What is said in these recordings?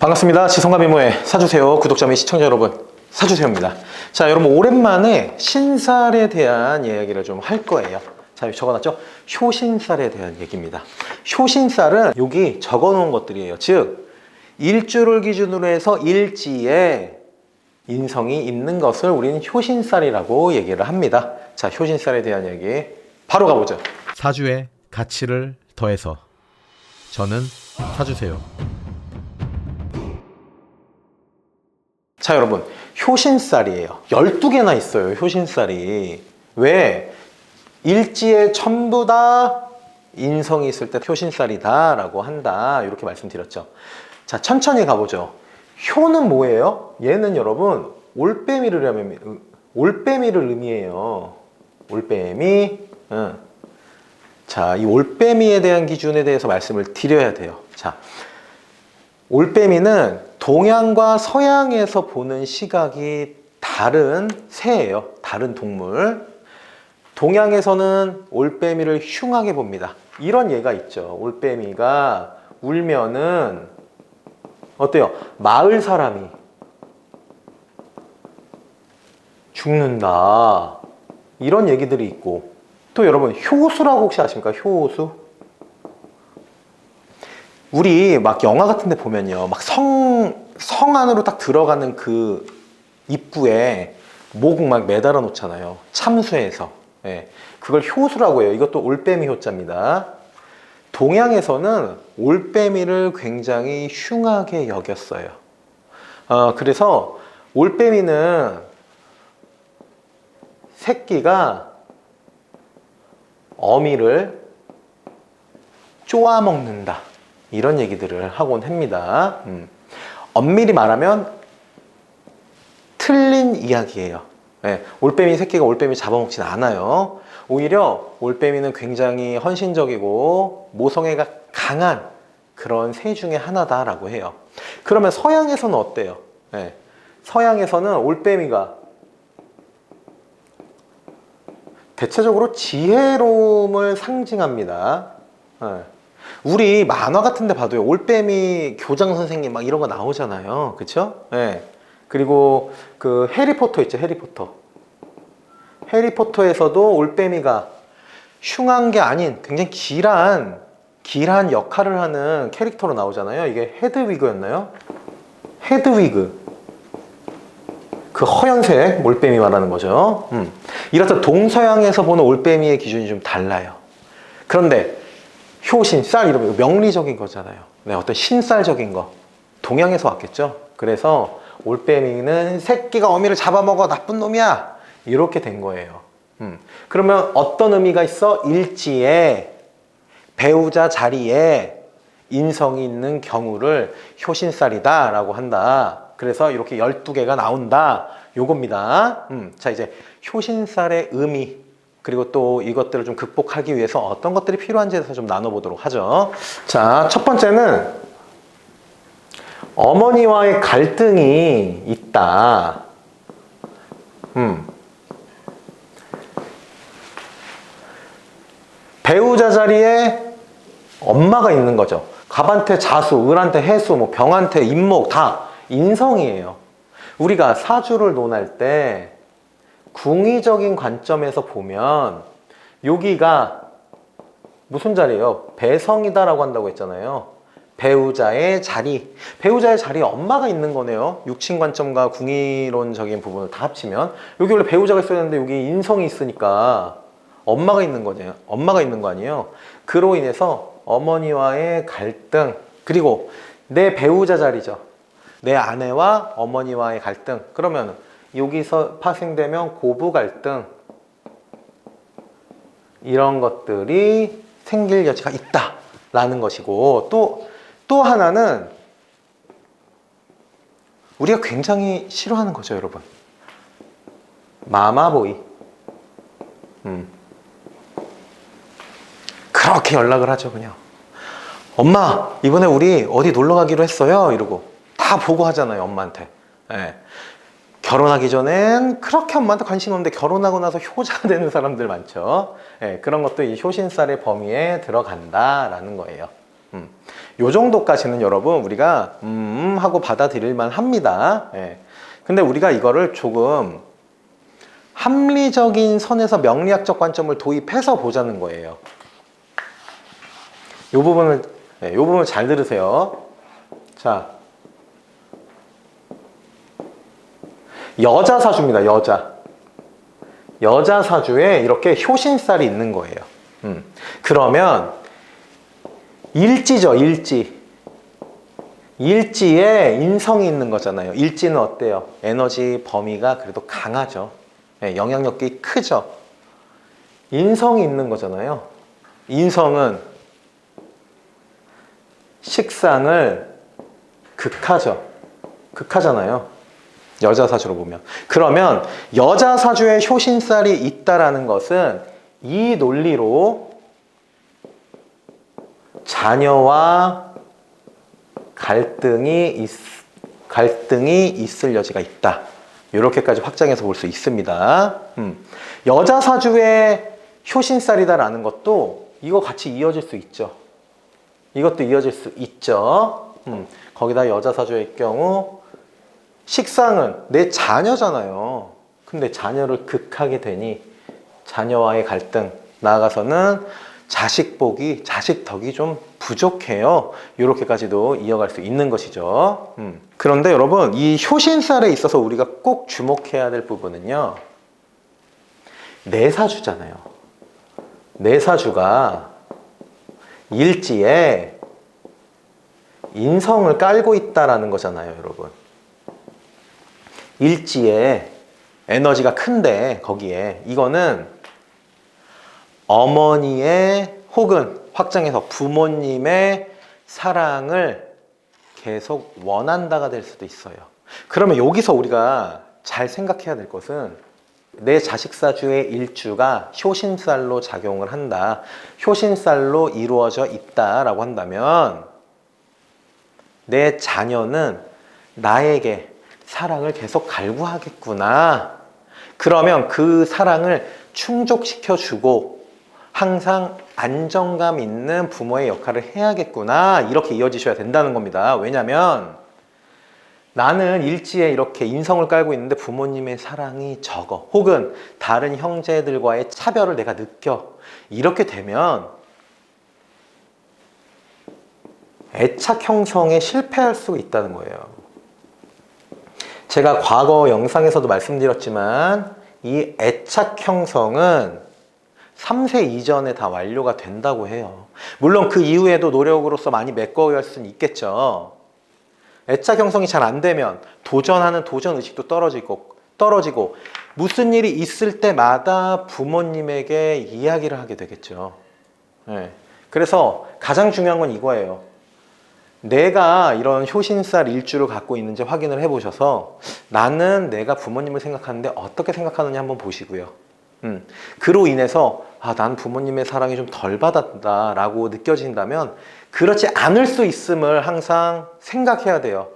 반갑습니다. 지성과 미모의 사주세요. 구독자 및 시청자 여러분, 사주세요입니다. 자, 여러분 오랜만에 신살에 대한 이야기를 좀 할 거예요. 자, 적어놨죠? 효신살에 대한 얘기입니다. 효신살은 여기 적어놓은 것들이에요. 즉, 일주를 기준으로 해서 일지에 인성이 있는 것을 우리는 효신살이라고 얘기를 합니다. 자, 효신살에 대한 얘기 바로 가보죠. 사주의 가치를 더해서 저는 사주세요. 자, 여러분. 효신살이에요. 12개나 있어요, 효신살이. 왜? 일지에 전부 다 인성이 있을 때 효신살이다 라고 한다. 이렇게 말씀드렸죠. 자, 천천히 가보죠. 효는 뭐예요? 얘는 여러분, 올빼미를, 올빼미를 의미해요. 올빼미. 응. 자, 이 올빼미에 대한 기준에 대해서 말씀을 드려야 돼요. 자, 올빼미는 동양과 서양에서 보는 시각이 다른 새예요. 다른 동물. 동양에서는 올빼미를 흉하게 봅니다. 이런 예가 있죠. 올빼미가 울면은 어때요? 마을 사람이 죽는다. 이런 얘기들이 있고 또 여러분 효수라고 혹시 아십니까? 효수? 우리 막 영화 같은 데 보면요. 막 성, 성 안으로 딱 들어가는 그 입구에 목 막 매달아 놓잖아요. 참수해서. 예. 그걸 효수라고 해요. 이것도 올빼미 효자입니다. 동양에서는 올빼미를 굉장히 흉하게 여겼어요. 어, 그래서 올빼미는 새끼가 어미를 쪼아 먹는다. 이런 얘기들을 하곤 합니다. 음. 엄밀히 말하면 틀린 이야기예요. 예, 올빼미 새끼가 올빼미 잡아먹진 않아요. 오히려 올빼미는 굉장히 헌신적이고 모성애가 강한 그런 새 중에 하나다라고 해요. 그러면 서양에서는 어때요? 예, 서양에서는 올빼미가 대체적으로 지혜로움을 상징합니다. 예. 우리 만화 같은 데 봐도요. 올빼미 교장 선생님 막 이런 거 나오잖아요. 그쵸? 예. 그리고 그 해리포터 있죠. 해리포터. 해리포터에서도 올빼미가 흉한 게 아닌 굉장히 길한 길한 역할을 하는 캐릭터로 나오잖아요. 이게 헤드위그였나요? 헤드위그. 그 허연색 올빼미 말하는 거죠. 음. 이렇다 동서양에서 보는 올빼미의 기준이 좀 달라요. 그런데 효신, 쌀 이런 거 명리적인 거잖아요. 네, 어떤 신쌀적인 거. 동양에서 왔겠죠. 그래서 올빼미는 새끼가 어미를 잡아먹어 나쁜 놈이야. 이렇게 된 거예요. 음. 그러면 어떤 의미가 있어? 일지에 배우자 자리에 인성이 있는 경우를 효신살이다 라고 한다. 그래서 이렇게 12개가 나온다. 요겁니다. 음, 자, 이제 효신살의 의미, 그리고 또 이것들을 좀 극복하기 위해서 어떤 것들이 필요한지에 대해서 좀 나눠보도록 하죠. 자, 첫 번째는 어머니와의 갈등이 있다. 음. 배우자 자리에 엄마가 있는 거죠. 갑한테 자수, 을한테 해수, 뭐 병한테 임목 다 인성이에요. 우리가 사주를 논할 때 궁의적인 관점에서 보면 여기가 무슨 자리예요? 배성이다라고 한다고 했잖아요. 배우자의 자리. 배우자의 자리에 엄마가 있는 거네요. 육친 관점과 궁의론적인 부분을 다 합치면 여기 원래 배우자가 있어야 되는데 여기 인성이 있으니까 엄마가 있는 거죠. 엄마가 있는 거 아니에요. 그로 인해서 어머니와의 갈등 그리고 내 배우자 자리죠. 내 아내와 어머니와의 갈등. 그러면 여기서 파생되면 고부 갈등 이런 것들이 생길 여지가 있다라는 것이고 또 또 하나는 우리가 굉장히 싫어하는 거죠, 여러분. 마마보이. 음. 그렇게 연락을 하죠, 그냥. 엄마, 이번에 우리 어디 놀러 가기로 했어요. 이러고. 다 보고 하잖아요, 엄마한테. 예. 결혼하기 전엔 그렇게 엄마한테 관심 없는데 결혼하고 나서 효자가 되는 사람들 많죠. 예, 그런 것도 이 효신살의 범위에 들어간다라는 거예요. 음. 요 정도까지는 여러분 우리가 음 하고 받아들일만 합니다. 예. 근데 우리가 이거를 조금 합리적인 선에서 명리학적 관점을 도입해서 보자는 거예요. 요 부분을 네, 요 부분 잘 들으세요. 자, 여자 사주입니다. 여자. 여자 사주에 이렇게 효신살이 있는 거예요. 음. 그러면 일지죠, 일지. 일지에 인성이 있는 거잖아요. 일지는 어때요? 에너지 범위가 그래도 강하죠. 예, 영향력이 크죠. 인성이 있는 거잖아요. 인성은 식상을 극하죠. 극하잖아요. 여자 사주로 보면. 그러면 여자 사주에 효신살이 있다라는 것은 이 논리로 자녀와 갈등이 있, 갈등이 있을 여지가 있다. 이렇게까지 확장해서 볼 수 있습니다. 음. 여자 사주에 효신살이다라는 것도 이거 같이 이어질 수 있죠. 이것도 이어질 수 있죠. 음. 거기다 여자 사주의 경우 식상은 내 자녀잖아요. 근데 자녀를 극하게 되니 자녀와의 갈등 나아가서는 자식 복이 자식 덕이 좀 부족해요. 이렇게까지도 이어갈 수 있는 것이죠. 음. 그런데 여러분 이 효신살에 있어서 우리가 꼭 주목해야 될 부분은요. 내사주잖아요. 내사주가 일지에 인성을 깔고 있다라는 거잖아요, 여러분. 일지에 에너지가 큰데 거기에 이거는 어머니의 혹은 확장해서 부모님의 사랑을 계속 원한다가 될 수도 있어요. 그러면 여기서 우리가 잘 생각해야 될 것은 내 자식 사주의 일주가 효신살로 작용을 한다. 효신살로 이루어져 있다 라고 한다면 내 자녀는 나에게 사랑을 계속 갈구하겠구나. 그러면 그 사랑을 충족시켜 주고 항상 안정감 있는 부모의 역할을 해야겠구나. 이렇게 이어지셔야 된다는 겁니다. 왜냐면 나는 일지에 이렇게 인성을 깔고 있는데 부모님의 사랑이 적어. 혹은 다른 형제들과의 차별을 내가 느껴. 이렇게 되면 애착 형성에 실패할 수 있다는 거예요. 제가 과거 영상에서도 말씀드렸지만 이 애착 형성은 3세 이전에 다 완료가 된다고 해요. 물론 그 이후에도 노력으로서 많이 메꿔갈 수는 있겠죠. 애착 형성이 잘 안 되면 도전하는 도전 의식도 떨어지고 떨어지고 무슨 일이 있을 때마다 부모님에게 이야기를 하게 되겠죠. 네. 그래서 가장 중요한 건 이거예요. 내가 이런 효신살 일주를 갖고 있는지 확인을 해보셔서 나는 내가 부모님을 생각하는데 어떻게 생각하느냐 한번 보시고요. 음, 그로 인해서 아, 난 부모님의 사랑이 좀 덜 받았다라고 느껴진다면 그렇지 않을 수 있음을 항상 생각해야 돼요.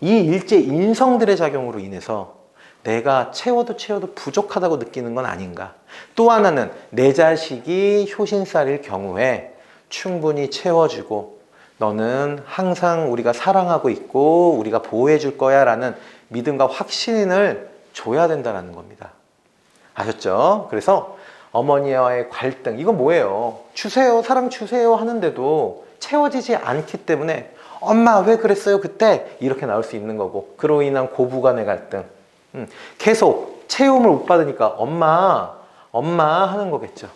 이 일제 인성들의 작용으로 인해서 내가 채워도 채워도 부족하다고 느끼는 건 아닌가. 또 하나는 내 자식이 효신살일 경우에 충분히 채워주고 너는 항상 우리가 사랑하고 있고 우리가 보호해 줄 거야 라는 믿음과 확신을 줘야 된다는 겁니다. 아셨죠? 그래서 어머니와의 갈등, 이건 뭐예요? 주세요, 사랑 주세요 하는데도 채워지지 않기 때문에 엄마 왜 그랬어요 그때? 이렇게 나올 수 있는 거고 그로 인한 고부 간의 갈등 음, 계속 채움을 못 받으니까 엄마, 엄마 하는 거겠죠.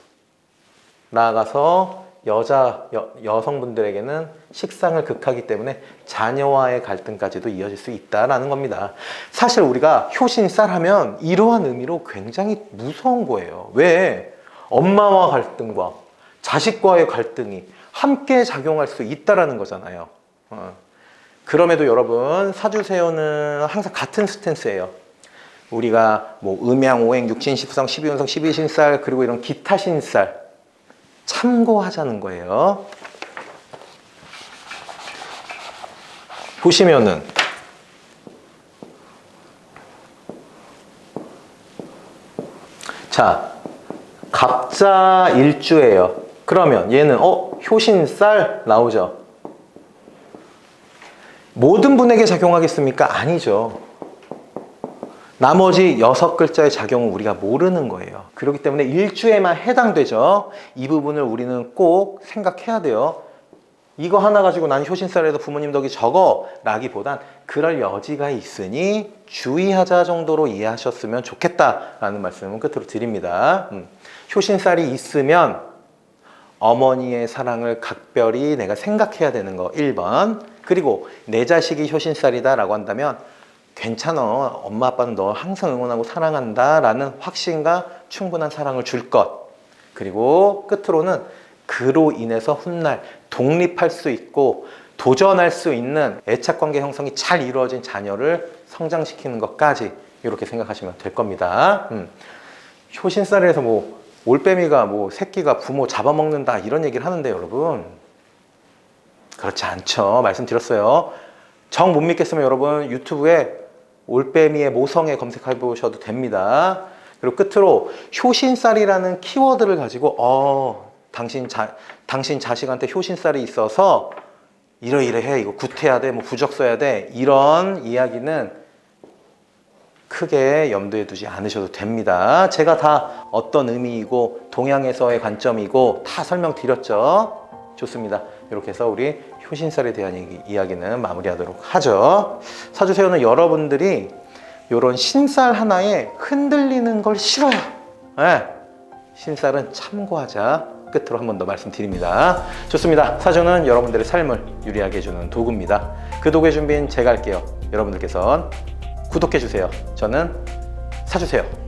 나아가서 여자 여, 여성분들에게는 식상을 극하기 때문에 자녀와의 갈등까지도 이어질 수 있다라는 겁니다. 사실 우리가 효신살 하면 이러한 의미로 굉장히 무서운 거예요. 왜? 엄마와 갈등과 자식과의 갈등이 함께 작용할 수 있다라는 거잖아요. 어. 그럼에도 여러분 사주세요는 항상 같은 스탠스예요. 우리가 뭐 음양, 오행, 육진, 십성, 십이운성, 십이신살 그리고 이런 기타 신살 참고하자는 거예요. 보시면은 자 갑자 일주예요. 그러면 얘는 어 효신살 나오죠. 모든 분에게 작용하겠습니까? 아니죠. 나머지 여섯 글자의 작용은 우리가 모르는 거예요. 그렇기 때문에 일주에만 해당되죠. 이 부분을 우리는 꼭 생각해야 돼요. 이거 하나 가지고 난 효신살에도 부모님 덕이 적어 라기보단 그럴 여지가 있으니 주의하자 정도로 이해하셨으면 좋겠다라는 말씀을 끝으로 드립니다. 음. 효신살이 있으면 어머니의 사랑을 각별히 내가 생각해야 되는 거 1번 그리고 내 자식이 효신살이다 라고 한다면 괜찮아. 엄마 아빠는 너 항상 응원하고 사랑한다 라는 확신과 충분한 사랑을 줄 것. 그리고 끝으로는 그로 인해서 훗날 독립할 수 있고 도전할 수 있는 애착 관계 형성이 잘 이루어진 자녀를 성장시키는 것까지 이렇게 생각하시면 될 겁니다. 음. 효신살에서 뭐 올빼미가 뭐 새끼가 부모 잡아먹는다 이런 얘기를 하는데 여러분. 그렇지 않죠. 말씀드렸어요. 정 못 믿겠으면 여러분 유튜브에 올빼미의 모성애 검색해 보셔도 됩니다 그리고 끝으로 효신살이라는 키워드를 가지고 어 당신 자 당신 자식한테 효신살이 있어서 이러이러 해 이거 구태해야 돼뭐 부적 써야 돼 이런 이야기는 크게 염두에 두지 않으셔도 됩니다. 제가 다 어떤 의미이고 동양에서의 관점이고 다 설명드렸죠. 좋습니다. 이렇게 해서 우리 효신살에 대한 얘기, 이야기는 마무리하도록 하죠. 사주세요는 여러분들이 이런 신살 하나에 흔들리는 걸 싫어요. 예. 신살은 참고하자. 끝으로 한 번 더 말씀드립니다. 좋습니다. 사주는 여러분들의 삶을 유리하게 해주는 도구입니다. 그 도구의 준비는 제가 할게요. 여러분들께선 구독해 주세요. 저는 사주세요.